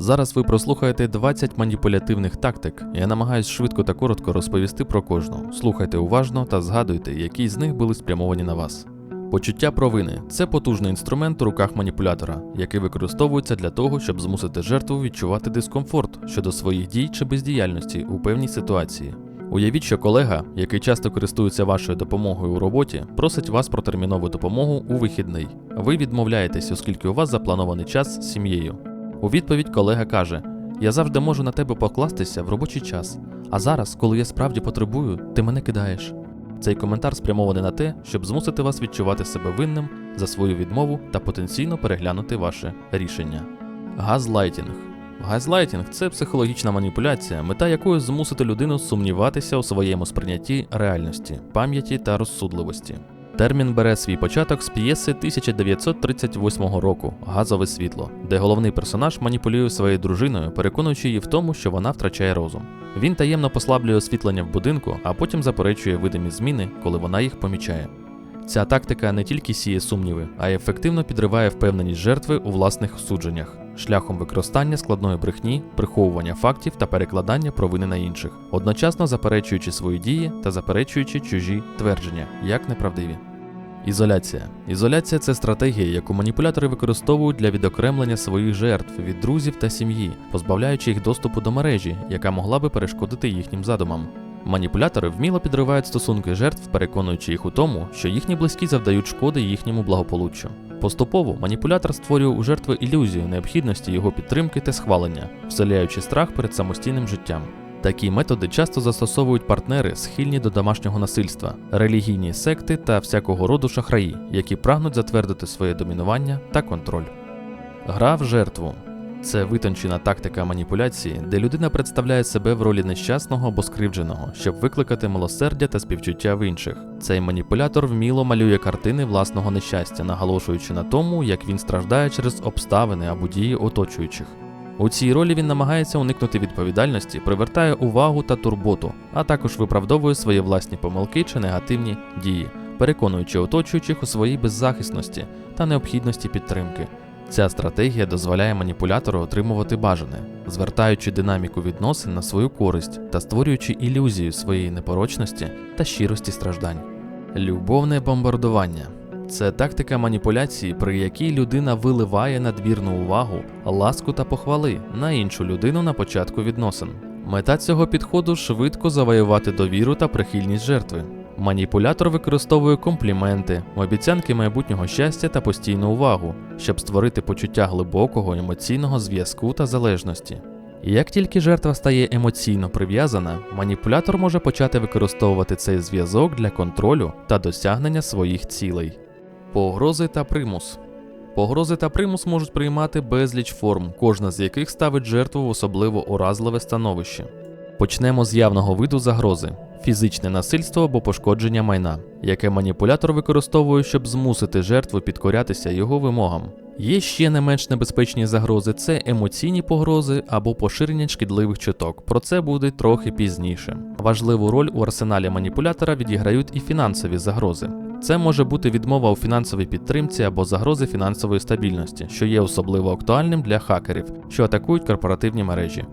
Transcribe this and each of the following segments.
Зараз ви прослухаєте 20 маніпулятивних тактик. Я намагаюсь швидко та коротко розповісти про кожну. Слухайте уважно та згадуйте, які з них були спрямовані на вас. Почуття провини це потужний інструмент у руках маніпулятора, який використовується для того, щоб змусити жертву відчувати дискомфорт щодо своїх дій чи бездіяльності у певній ситуації. Уявіть, що колега, який часто користується вашою допомогою у роботі, просить вас про термінову допомогу у вихідний. Ви відмовляєтесь, оскільки у вас запланований час з сім'єю. У відповідь колега каже: Я завжди можу на тебе покластися в робочий час, а зараз, коли я справді потребую, ти мене кидаєш. Цей коментар спрямований на те, щоб змусити вас відчувати себе винним за свою відмову та потенційно переглянути ваше рішення. Газлайтінг. Газлайтінг це психологічна маніпуляція, мета якої змусити людину сумніватися у своєму сприйнятті реальності, пам'яті та розсудливості. Термін бере свій початок з п'єси 1938 року Газове світло, де головний персонаж маніпулює своєю дружиною, переконуючи її в тому, що вона втрачає розум. Він таємно послаблює освітлення в будинку, а потім заперечує видимі зміни, коли вона їх помічає. Ця тактика не тільки сіє сумніви, а й ефективно підриває впевненість жертви у власних судженнях, шляхом використання складної брехні, приховування фактів та перекладання провини на інших, одночасно заперечуючи свої дії та заперечуючи чужі твердження, як неправдиві. Ізоляція. Ізоляція це стратегія, яку маніпулятори використовують для відокремлення своїх жертв від друзів та сім'ї, позбавляючи їх доступу до мережі, яка могла би перешкодити їхнім задумам. Маніпулятори вміло підривають стосунки жертв, переконуючи їх у тому, що їхні близькі завдають шкоди їхньому благополуччю. Поступово маніпулятор створює у жертви ілюзію необхідності його підтримки та схвалення, вселяючи страх перед самостійним життям. Такі методи часто застосовують партнери, схильні до домашнього насильства, релігійні секти та всякого роду шахраї, які прагнуть затвердити своє домінування та контроль. Гра в жертву це витончена тактика маніпуляції, де людина представляє себе в ролі нещасного або скривдженого, щоб викликати милосердя та співчуття в інших. Цей маніпулятор вміло малює картини власного нещастя, наголошуючи на тому, як він страждає через обставини або дії оточуючих. У цій ролі він намагається уникнути відповідальності, привертає увагу та турботу, а також виправдовує свої власні помилки чи негативні дії, переконуючи оточуючих у своїй беззахисності та необхідності підтримки. Ця стратегія дозволяє маніпулятору отримувати бажане, звертаючи динаміку відносин на свою користь та створюючи ілюзію своєї непорочності та щирості страждань. Любовне бомбардування це тактика маніпуляції, при якій людина виливає надмірну увагу, ласку та похвали на іншу людину на початку відносин. Мета цього підходу швидко завоювати довіру та прихильність жертви. Маніпулятор використовує компліменти, обіцянки майбутнього щастя та постійну увагу, щоб створити почуття глибокого емоційного зв'язку та залежності. Як тільки жертва стає емоційно прив'язана, маніпулятор може почати використовувати цей зв'язок для контролю та досягнення своїх цілей. Погрози та примус. Погрози та примус можуть приймати безліч форм, кожна з яких ставить жертву в особливо уразливе становище. Почнемо з явного виду загрози фізичне насильство або пошкодження майна, яке маніпулятор використовує, щоб змусити жертву підкорятися його вимогам. Є ще не менш небезпечні загрози це емоційні погрози або поширення шкідливих чуток. Про це буде трохи пізніше. Важливу роль у арсеналі маніпулятора відіграють і фінансові загрози. Це може бути відмова у фінансовій підтримці або загрози фінансової стабільності, що є особливо актуальним для хакерів, що атакують корпоративні мережі.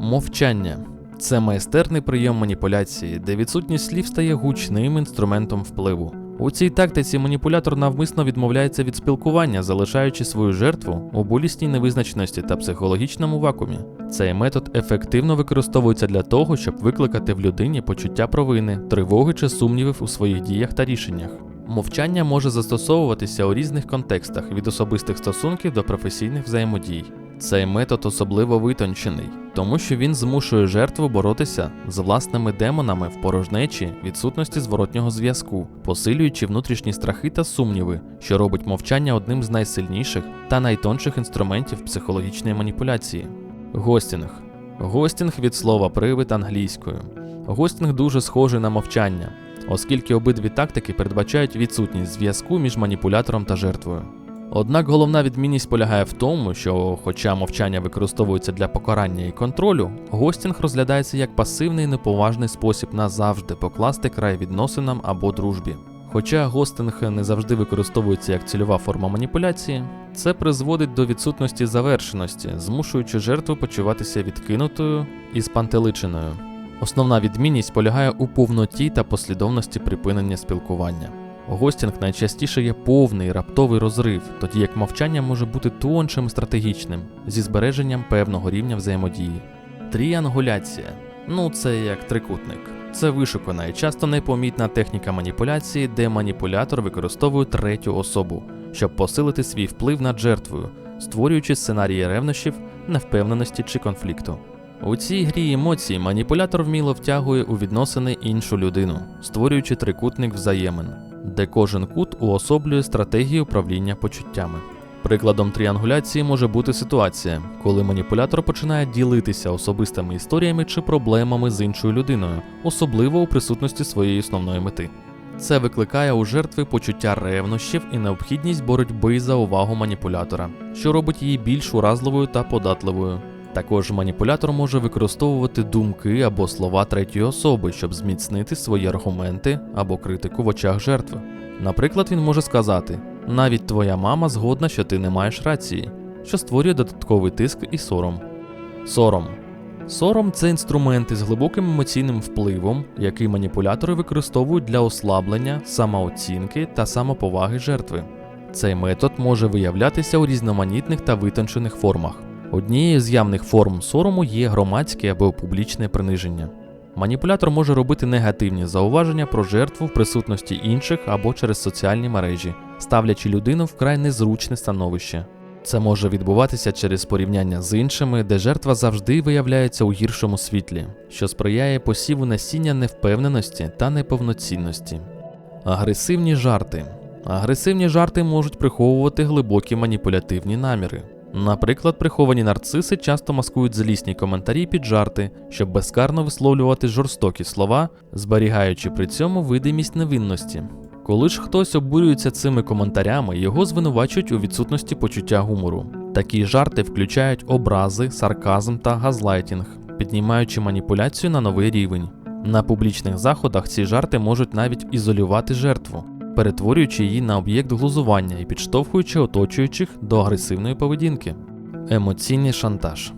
Мовчання це майстерний прийом маніпуляції, де відсутність слів стає гучним інструментом впливу. У цій тактиці маніпулятор навмисно відмовляється від спілкування, залишаючи свою жертву у болісній невизначеності та психологічному вакуумі. Цей метод ефективно використовується для того, щоб викликати в людині почуття провини, тривоги чи сумнівів у своїх діях та рішеннях. Мовчання може застосовуватися у різних контекстах від особистих стосунків до професійних взаємодій. Цей метод особливо витончений, тому що він змушує жертву боротися з власними демонами в порожнечі відсутності зворотнього зв'язку, посилюючи внутрішні страхи та сумніви, що робить мовчання одним з найсильніших та найтонших інструментів психологічної маніпуляції. Гостінг. Гостінг від слова привид англійською. Гостінг дуже схожий на мовчання, оскільки обидві тактики передбачають відсутність зв'язку між маніпулятором та жертвою. Однак головна відмінність полягає в тому, що, хоча мовчання використовується для покарання і контролю, гостінг розглядається як пасивний неповажний спосіб назавжди покласти край відносинам або дружбі. Хоча гостинг не завжди використовується як цільова форма маніпуляції, це призводить до відсутності завершеності, змушуючи жертву почуватися відкинутою і спантеличеною. Основна відмінність полягає у повноті та послідовності припинення спілкування. Гостінг найчастіше є повний раптовий розрив, тоді як мовчання може бути тоншим і стратегічним, зі збереженням певного рівня взаємодії. Тріангуляція ну це як трикутник. Це вишукана і часто непомітна техніка маніпуляції, де маніпулятор використовує третю особу, щоб посилити свій вплив над жертвою, створюючи сценарії ревнощів, невпевненості чи конфлікту. У цій грі емоцій маніпулятор вміло втягує у відносини іншу людину, створюючи трикутник взаємин, де кожен кут уособлює стратегію управління почуттями. Прикладом тріангуляції може бути ситуація, коли маніпулятор починає ділитися особистими історіями чи проблемами з іншою людиною, особливо у присутності своєї основної мети. Це викликає у жертви почуття ревнощів і необхідність боротьби за увагу маніпулятора, що робить її більш уразливою та податливою. Також маніпулятор може використовувати думки або слова третьої особи, щоб зміцнити свої аргументи або критику в очах жертви. Наприклад, він може сказати: навіть твоя мама згодна, що ти не маєш рації, що створює додатковий тиск і сором. Сором. Сором це інструмент із глибоким емоційним впливом, який маніпулятори використовують для ослаблення, самооцінки та самоповаги жертви. Цей метод може виявлятися у різноманітних та витончених формах. Однією з явних форм сорому є громадське або публічне приниження. Маніпулятор може робити негативні зауваження про жертву в присутності інших або через соціальні мережі, ставлячи людину в край незручне становище. Це може відбуватися через порівняння з іншими, де жертва завжди виявляється у гіршому світлі, що сприяє посіву насіння невпевненості та неповноцінності. Агресивні жарти. Агресивні жарти можуть приховувати глибокі маніпулятивні наміри. Наприклад, приховані нарциси часто маскують злісні коментарі під жарти, щоб безкарно висловлювати жорстокі слова, зберігаючи при цьому видимість невинності. Коли ж хтось обурюється цими коментарями, його звинувачують у відсутності почуття гумору. Такі жарти включають образи, сарказм та газлайтінг, піднімаючи маніпуляцію на новий рівень. На публічних заходах ці жарти можуть навіть ізолювати жертву, перетворюючи її на об'єкт глузування і підштовхуючи оточуючих до агресивної поведінки. Емоційний шантаж.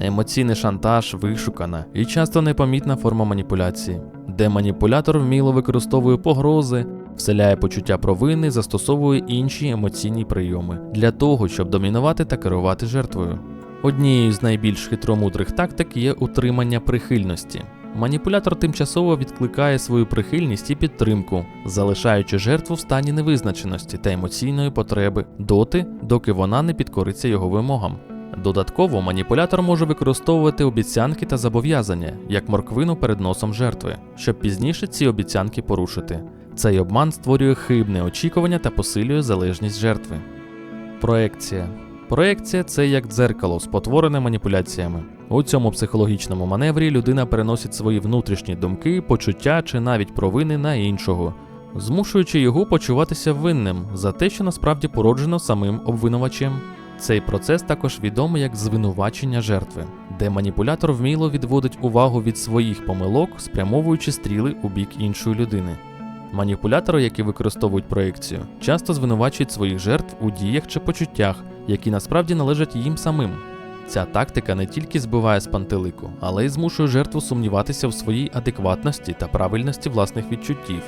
Емоційний шантаж вишукана і часто непомітна форма маніпуляції, де маніпулятор вміло використовує погрози, вселяє почуття провини, застосовує інші емоційні прийоми для того, щоб домінувати та керувати жертвою. Однією з найбільш хитромудрих тактик є утримання прихильності. Маніпулятор тимчасово відкликає свою прихильність і підтримку, залишаючи жертву в стані невизначеності та емоційної потреби доти, доки вона не підкориться його вимогам. Додатково маніпулятор може використовувати обіцянки та зобов'язання як морквину перед носом жертви, щоб пізніше ці обіцянки порушити. Цей обман створює хибне очікування та посилює залежність жертви. Проекція. Проекція це як дзеркало, спотворене маніпуляціями. У цьому психологічному маневрі людина переносить свої внутрішні думки, почуття чи навіть провини на іншого, змушуючи його почуватися винним за те, що насправді породжено самим обвинувачем. Цей процес також відомий як звинувачення жертви, де маніпулятор вміло відводить увагу від своїх помилок, спрямовуючи стріли у бік іншої людини. Маніпулятори, які використовують проекцію, часто звинувачують своїх жертв у діях чи почуттях, які насправді належать їм самим. Ця тактика не тільки збиває з пантелику, але й змушує жертву сумніватися в своїй адекватності та правильності власних відчуттів.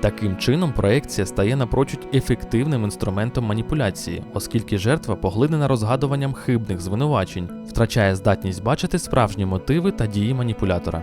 Таким чином, проекція стає напрочуд ефективним інструментом маніпуляції, оскільки жертва, поглинена розгадуванням хибних звинувачень, втрачає здатність бачити справжні мотиви та дії маніпулятора.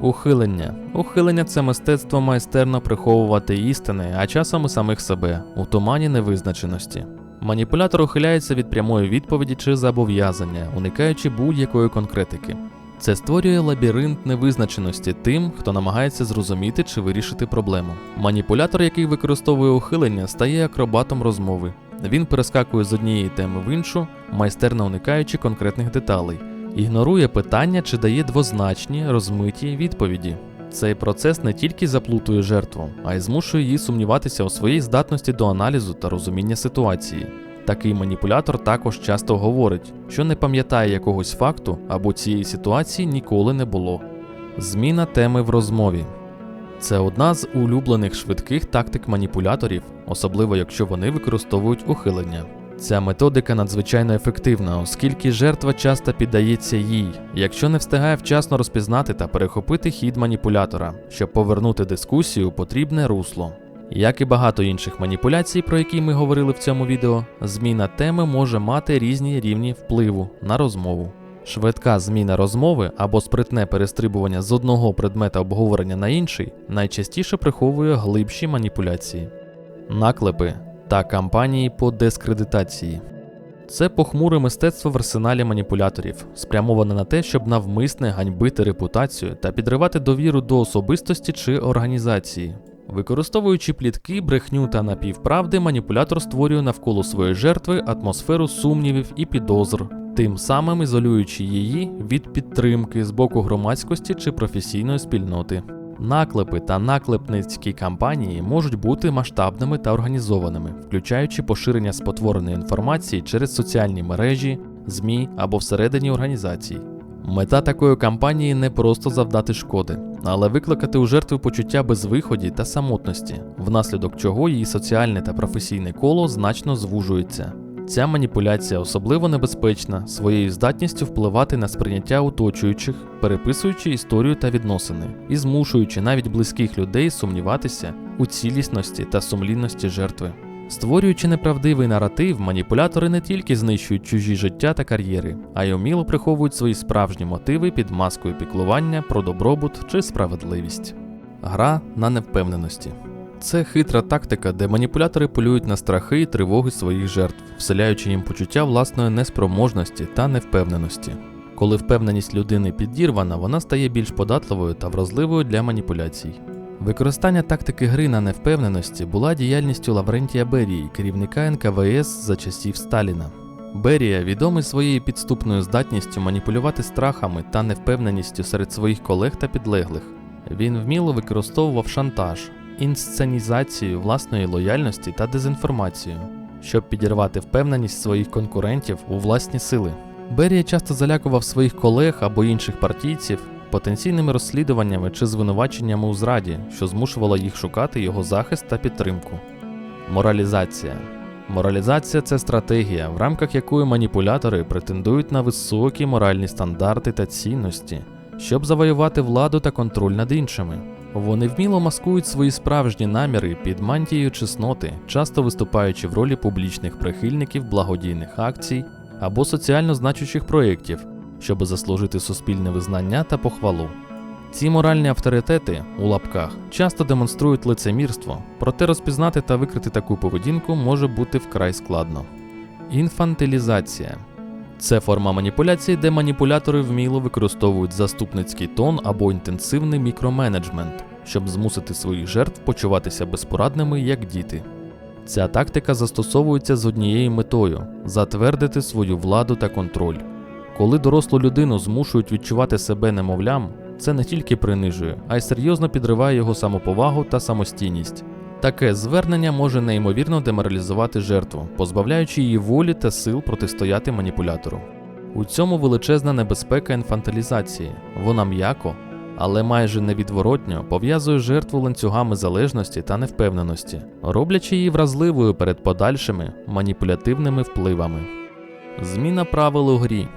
Ухилення. Ухилення це мистецтво майстерно приховувати істини, а часом і самих себе у тумані невизначеності. Маніпулятор ухиляється від прямої відповіді чи зобов'язання, уникаючи будь-якої конкретики. Це створює лабіринт невизначеності тим, хто намагається зрозуміти чи вирішити проблему. Маніпулятор, який використовує ухилення, стає акробатом розмови. Він перескакує з однієї теми в іншу, майстерно уникаючи конкретних деталей, ігнорує питання чи дає двозначні розмиті відповіді. Цей процес не тільки заплутує жертву, а й змушує її сумніватися у своїй здатності до аналізу та розуміння ситуації. Такий маніпулятор також часто говорить, що не пам'ятає якогось факту або цієї ситуації ніколи не було. Зміна теми в розмові. Це одна з улюблених швидких тактик маніпуляторів, особливо якщо вони використовують ухилення. Ця методика надзвичайно ефективна, оскільки жертва часто піддається їй, якщо не встигає вчасно розпізнати та перехопити хід маніпулятора, щоб повернути дискусію потрібне русло. Як і багато інших маніпуляцій, про які ми говорили в цьому відео, зміна теми може мати різні рівні впливу на розмову. Швидка зміна розмови або спритне перестрибування з одного предмета обговорення на інший найчастіше приховує глибші маніпуляції, наклепи та кампанії по дискредитації. Це похмуре мистецтво в арсеналі маніпуляторів, спрямоване на те, щоб навмисне ганьбити репутацію та підривати довіру до особистості чи організації. Використовуючи плітки, брехню та напівправди, маніпулятор створює навколо своєї жертви атмосферу сумнівів і підозр, тим самим ізолюючи її від підтримки з боку громадськості чи професійної спільноти. Наклепи та наклепницькі кампанії можуть бути масштабними та організованими, включаючи поширення спотвореної інформації через соціальні мережі, ЗМІ або всередині організацій. Мета такої кампанії не просто завдати шкоди, але викликати у жертви почуття безвиході та самотності, внаслідок чого її соціальне та професійне коло значно звужується. Ця маніпуляція особливо небезпечна своєю здатністю впливати на сприйняття оточуючих, переписуючи історію та відносини, і змушуючи навіть близьких людей сумніватися у цілісності та сумлінності жертви. Створюючи неправдивий наратив, маніпулятори не тільки знищують чужі життя та кар'єри, а й уміло приховують свої справжні мотиви під маскою піклування про добробут чи справедливість. Гра на невпевненості. Це хитра тактика, де маніпулятори полюють на страхи і тривоги своїх жертв, вселяючи їм почуття власної неспроможності та невпевненості. Коли впевненість людини підірвана, вона стає більш податливою та вразливою для маніпуляцій. Використання тактики гри на невпевненості була діяльністю Лаврентія Берії, керівника НКВС за часів Сталіна. Берія відомий своєю підступною здатністю маніпулювати страхами та невпевненістю серед своїх колег та підлеглих. Він вміло використовував шантаж, інсценізацію власної лояльності та дезінформацію, щоб підірвати впевненість своїх конкурентів у власні сили. Берія часто залякував своїх колег або інших партійців потенційними розслідуваннями чи звинуваченнями у зраді, що змушувало їх шукати його захист та підтримку. Моралізація. Моралізація це стратегія, в рамках якої маніпулятори претендують на високі моральні стандарти та цінності, щоб завоювати владу та контроль над іншими. Вони вміло маскують свої справжні наміри під мантією чесноти, часто виступаючи в ролі публічних прихильників благодійних акцій або соціально значущих проєктів, щоб заслужити суспільне визнання та похвалу. Ці моральні авторитети у лапках часто демонструють лицемірство, проте розпізнати та викрити таку поведінку може бути вкрай складно. Інфантилізація це форма маніпуляції, де маніпулятори вміло використовують заступницький тон або інтенсивний мікроменеджмент, щоб змусити своїх жертв почуватися безпорадними як діти. Ця тактика застосовується з однією метою затвердити свою владу та контроль. Коли дорослу людину змушують відчувати себе немовлям, це не тільки принижує, а й серйозно підриває його самоповагу та самостійність. Таке звернення може неймовірно деморалізувати жертву, позбавляючи її волі та сил протистояти маніпулятору. У цьому величезна небезпека інфантилізації. Вона м'яко, але майже невідворотньо пов'язує жертву ланцюгами залежності та невпевненості, роблячи її вразливою перед подальшими маніпулятивними впливами. Зміна правил у грі.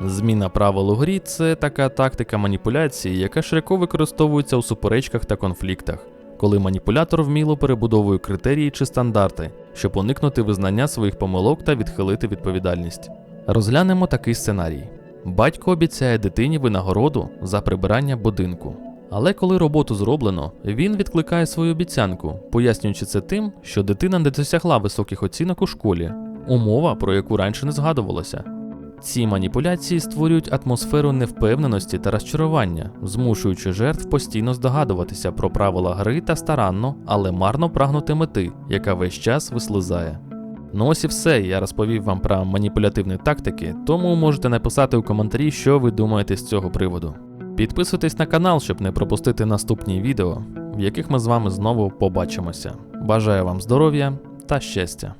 Зміна правил у грі це така тактика маніпуляції, яка широко використовується у суперечках та конфліктах, коли маніпулятор вміло перебудовує критерії чи стандарти, щоб уникнути визнання своїх помилок та відхилити відповідальність. Розглянемо такий сценарій: батько обіцяє дитині винагороду за прибирання будинку. Але коли роботу зроблено, він відкликає свою обіцянку, пояснюючи це тим, що дитина не досягла високих оцінок у школі, умова, про яку раніше не згадувалося. Ці маніпуляції створюють атмосферу невпевненості та розчарування, змушуючи жертв постійно здогадуватися про правила гри та старанно, але марно прагнути мети, яка весь час вислизає. Ну ось і все, я розповів вам про маніпулятивні тактики, тому можете написати у коментарі, що ви думаєте з цього приводу. Підписуйтесь на канал, щоб не пропустити наступні відео, в яких ми з вами знову побачимося. Бажаю вам здоров'я та щастя!